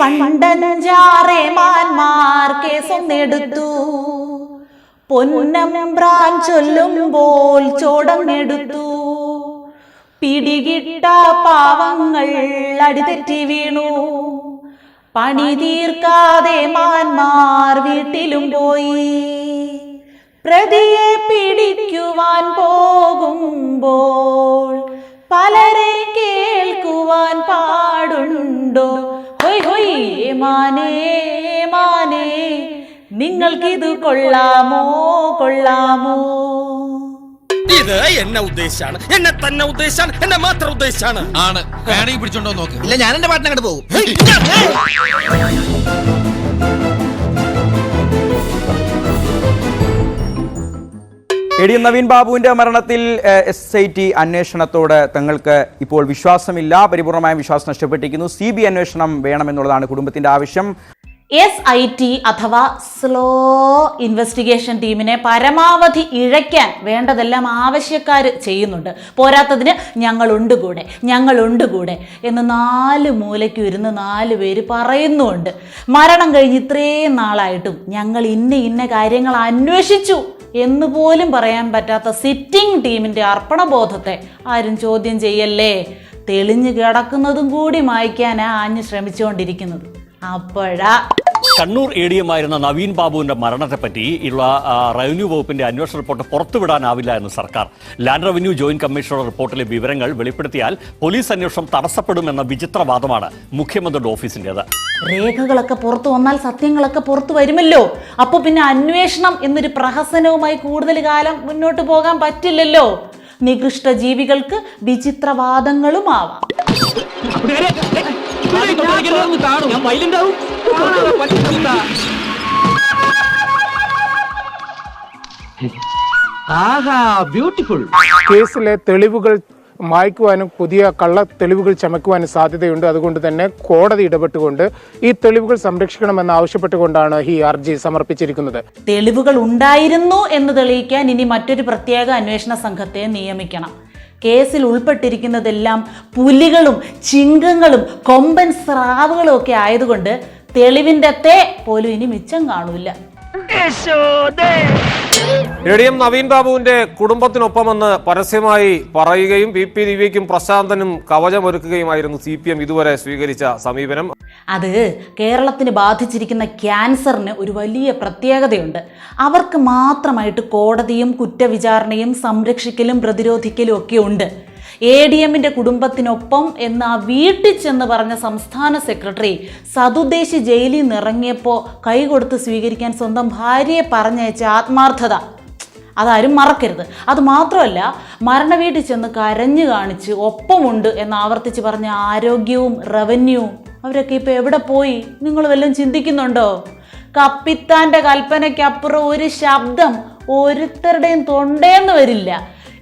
പണ്ടഞ്ചാറേ മാന്മാർ കേസൊന്നെടുത്തു പൊന്നമ്പ്രാൻ ചൊല്ലുമ്പോൾ ചോടങ്ങെടുത്തു പിടികിട്ട പാവങ്ങൾ അടിതെറ്റി വീണു. പണി തീർക്കാതെ മാന്മാർ വീട്ടിലും പോയി. പ്രതിയെ പിടിക്കുവാൻ പോകുമ്പോൾ പലരെ കേൾക്കുവാൻ പാടുണ്ടോ? മാനേ മാനേ നിങ്ങൾക്കിത് കൊള്ളാമോ കൊള്ളാമോ? ഇത് എന്നെ ഉദ്ദേശാണ് എന്നെ തന്നെ ഉദ്ദേശാണ് എന്നെ മാത്രം ഉദ്ദേശാണ്. ആണ്. വേണമെങ്കിൽ പിടിച്ചോണ്ടോ നോക്ക്. ഇല്ല ഞാൻ എന്റെ പാട്ടിനങ്ങോട്ട് പോകും എ ഡി നവീൻ ബാബുവിന്റെ മരണത്തിൽ എസ് ഐ ടി അന്വേഷണത്തോട് തങ്ങൾക്ക് ഇപ്പോൾ വിശ്വാസമില്ല. പരിപൂർണമായ വിശ്വാസം നഷ്ടപ്പെട്ടിരിക്കുന്നു. സി ബി അന്വേഷണം വേണമെന്നുള്ളതാണ് കുടുംബത്തിന്റെ ആവശ്യം. എസ് ഐ ടി അഥവാ സ്ലോ ഇൻവെസ്റ്റിഗേഷൻ ടീമിനെ പരമാവധി ഇഴയ്ക്കാൻ വേണ്ടതെല്ലാം ആവശ്യക്കാർ ചെയ്യുന്നുണ്ട്. പോരാത്തതിന് ഞങ്ങളുണ്ട് കൂടെ ഞങ്ങളുണ്ട് കൂടെ എന്ന് നാല് മൂലയ്ക്ക് ഇരുന്ന് നാല് പേര് പറയുന്നുണ്ട്. മരണം കഴിഞ്ഞ് ഇത്രയും നാളായിട്ടും ഞങ്ങൾ ഇന്ന ഇന്ന കാര്യങ്ങൾ അന്വേഷിച്ചു. എന്ന് പോലും പറയാൻ പറ്റാത്ത സിറ്റിംഗ് ടീമിന്റെ അർപ്പണബോധത്തെ ആരും ചോദ്യം ചെയ്യല്ലേ? തെളിഞ്ഞു കിടക്കുന്നതും കൂടി മായ്ക്കാനാ ആഞ്ഞ് ശ്രമിച്ചുകൊണ്ടിരിക്കുന്നത്. അപ്പോഴാ കണ്ണൂർ എ ഡി എം ആയിരുന്ന നവീൻ ബാബുവിന്റെ മരണത്തെപ്പറ്റി ഉള്ള ഇള്ള റവന്യൂ വകുപ്പിന്റെ അന്വേഷണ റിപ്പോർട്ട് പുറത്തുവിടാനാവില്ല എന്ന് സർക്കാർ. ലാൻഡ് റവന്യൂ ജോയിന്റ് കമ്മീഷണറുടെ റിപ്പോർട്ടിലെ വിവരങ്ങൾ വെളിപ്പെടുത്തിയാൽ പോലീസ് അന്വേഷണം തടസ്സപ്പെടുമെന്ന വിചിത്രവാദമാണ് മുഖ്യമന്ത്രിയുടെ ഓഫീസിന്റേത്. രേഖകളൊക്കെ പുറത്തു വന്നാൽ സത്യങ്ങളൊക്കെ പുറത്തു വരുമല്ലോ. അപ്പൊ പിന്നെ അന്വേഷണം എന്നൊരു പ്രഹസനവുമായി കൂടുതൽ കാലം മുന്നോട്ട് പോകാൻ പറ്റില്ലല്ലോ. നികൃഷ്ട ജീവികൾക്ക് വിചിത്രവാദങ്ങളും ആവാം. കേസിലെ തെളിവുകൾ മായ്ക്കുവാനും പുതിയ കള്ള തെളിവുകൾ ചമയ്ക്കുവാനും സാധ്യതയുണ്ട്. അതുകൊണ്ട് തന്നെ കോടതി ഇടപെട്ടുകൊണ്ട് ഈ തെളിവുകൾ സംരക്ഷിക്കണമെന്ന് ആവശ്യപ്പെട്ടുകൊണ്ടാണ് ഈ ഹർജി സമർപ്പിച്ചിരിക്കുന്നത്. തെളിവുകൾ ഉണ്ടായിരുന്നു എന്ന് തെളിയിക്കാൻ ഇനി മറ്റൊരു പ്രത്യേക അന്വേഷണ സംഘത്തെ നിയമിക്കണം. കേസിൽ ഉൾപ്പെട്ടിരിക്കുന്നതെല്ലാം പുലികളും ചിങ്കങ്ങളും കൊമ്പൻ സ്രാവുകളും ഒക്കെ ആയതുകൊണ്ട് തെളിവിന്റെ തേ പോലും ഇനി മിച്ചം കാണൂല. എടിഎം എം നവീൻ ബാബുവിന്റെ കുടുംബത്തിനൊപ്പമെന്ന് പരസ്യമായി പറയുകയും പി പി ദിവ്യയ്ക്കും പ്രശാന്തനും കവചമൊരുക്കുകയുമായിരുന്നു സി പി എം ഇതുവരെ സ്വീകരിച്ച സമീപനം. അത് കേരളത്തിന് ബാധിച്ചിരിക്കുന്ന ക്യാൻസറിന് ഒരു വലിയ പ്രത്യേകതയുണ്ട്. അവർക്ക് മാത്രമായിട്ട് കോടതിയും കുറ്റവിചാരണയും സംരക്ഷിക്കലും പ്രതിരോധിക്കലും ഒക്കെ ഉണ്ട്. എ ഡി എമ്മിന്റെ കുടുംബത്തിനൊപ്പം എന്ന് ആ വീട്ടിൽ ചെന്ന് പറഞ്ഞ സംസ്ഥാന സെക്രട്ടറി സതുദ്ദേശി ജയിലിൽ നിറങ്ങിയപ്പോൾ ഇറങ്ങിയപ്പോൾ കൈകൊടുത്ത് സ്വീകരിക്കാൻ സ്വന്തം ഭാര്യയെ പറഞ്ഞയച്ച ആത്മാർത്ഥത. അതാരും മറക്കരുത്. അത് മാത്രമല്ല മരണവീട്ടിൽ ചെന്ന് കരഞ്ഞു കാണിച്ച് ഒപ്പമുണ്ട് എന്ന് ആവർത്തിച്ച് പറഞ്ഞ ആരോഗ്യവും റവന്യൂവും അവരൊക്കെ ഇപ്പോൾ എവിടെ പോയി? നിങ്ങൾ വല്ലതും ചിന്തിക്കുന്നുണ്ടോ? കപ്പിത്താന്റെ കൽപ്പനയ്ക്കപ്പുറം ഒരു ശബ്ദം ഒരുത്തരുടെയും തൊണ്ടേന്ന് വരില്ല.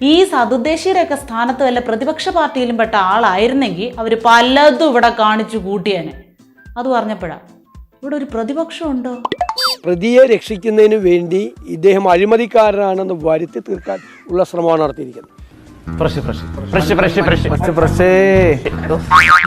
ഈ സതുദ്ദേശീയരൊക്കെ സ്ഥാനത്ത് വല്ല പ്രതിപക്ഷ പാർട്ടിയിലും പെട്ട ആളായിരുന്നെങ്കിൽ അവർ പലതും ഇവിടെ കാണിച്ചു കൂട്ടിയേനെ. അത് പറഞ്ഞപ്പോഴാ ഇവിടെ ഒരു പ്രതിപക്ഷമുണ്ടോ? പ്രതിയെ രക്ഷിക്കുന്നതിന് വേണ്ടി ഇദ്ദേഹം അഴിമതിക്കാരനാണെന്ന് വരുത്തി തീർക്കാൻ ഉള്ള ശ്രമമാണ് നടത്തിയിരിക്കുന്നത്.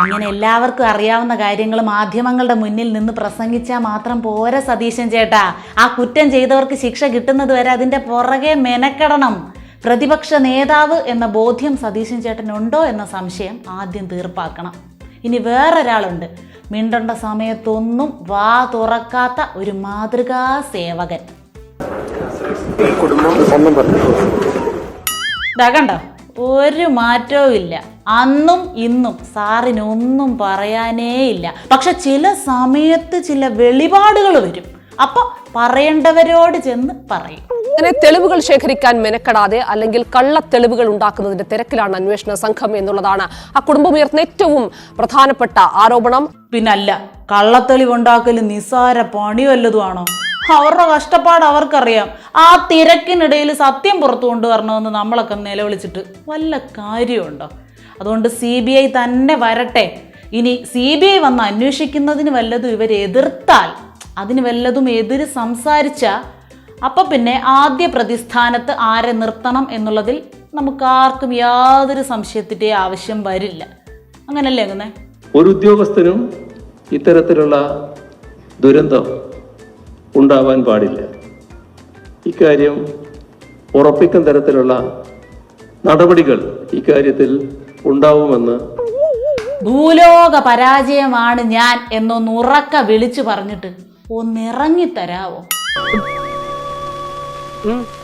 ഇങ്ങനെ എല്ലാവർക്കും അറിയാവുന്ന കാര്യങ്ങൾ മാധ്യമങ്ങളുടെ മുന്നിൽ നിന്ന് പ്രസംഗിച്ചാൽ മാത്രം പോരാ സതീശൻ ചേട്ടാ. ആ കുറ്റം ചെയ്തവർക്ക് ശിക്ഷ കിട്ടുന്നത് വരെ അതിന്റെ പുറകെ മെനക്കെടണം. പ്രതിപക്ഷ നേതാവ് എന്ന ബോധ്യം സതീശൻ ചേട്ടനുണ്ടോ എന്ന സംശയം ആദ്യം തീർപ്പാക്കണം. ഇനി വേറൊരാളുണ്ട്. മിണ്ടണ്ട സമയത്തൊന്നും വാ തുറക്കാത്ത ഒരു മാതൃകാ സേവകൻ. കണ്ടോ? ഒരു മാറ്റവും ഇല്ല. അന്നും ഇന്നും സാറിനൊന്നും പറയാനേ ഇല്ല. പക്ഷെ ചില സമയത്ത് ചില വെളിപാടുകൾ വരും. അപ്പൊ പറയേണ്ടവരോട് ചെന്ന് പറയും. അങ്ങനെ തെളിവുകൾ ശേഖരിക്കാൻ മെനക്കെടാതെ അല്ലെങ്കിൽ കള്ള തെളിവുകൾ ഉണ്ടാക്കുന്നതിന്റെ തിരക്കിലാണ് അന്വേഷണ സംഘം എന്നുള്ളതാണ് ആ കുടുംബം ഉയർത്തുന്ന ഏറ്റവും പ്രധാനപ്പെട്ട ആരോപണം. പിന്നല്ല കള്ളത്തെളിവുണ്ടാക്കൽ നിസ്സാര പണി വല്ലതുമാണോ അവരുടെ കഷ്ടപ്പാട് അവർക്കറിയാം. ആ തിരക്കിനിടയിൽ സത്യം പുറത്തു കൊണ്ടുവരണമെന്ന് നമ്മളൊക്കെ നിലവിളിച്ചിട്ട് വല്ല കാര്യമുണ്ടോ? അതുകൊണ്ട് സി ബി ഐ തന്നെ വരട്ടെ. ഇനി സി ബി ഐ വന്ന് അന്വേഷിക്കുന്നതിന് വല്ലതും ഇവരെതിർത്താൽ അതിന് വല്ലതും എതിര് സംസാരിച്ച അപ്പം പിന്നെ ആദ്യ പ്രതിസ്ഥാനത്ത് ആരെ നിർത്തണം എന്നുള്ളതിൽ നമുക്ക് ആർക്കും യാതൊരു സംശയത്തിന്റെ ആവശ്യം വരില്ല. അങ്ങനല്ലേ അങ്ങനെ? ഒരു ഉദ്യോഗസ്ഥനും ഇത്തരത്തിലുള്ള ദുരന്തം ഉണ്ടാവാൻ പാടില്ല. ഇക്കാര്യം ഉറപ്പിക്കുന്ന തരത്തിലുള്ള നടപടികൾ ഇക്കാര്യത്തിൽ ഉണ്ടാവുമെന്ന് ഭൂലോക പരാജയമാണ് ഞാൻ എന്നൊന്ന് ഉറക്ക വിളിച്ചു പറഞ്ഞിട്ട് ഒന്നിറങ്ങി Mm.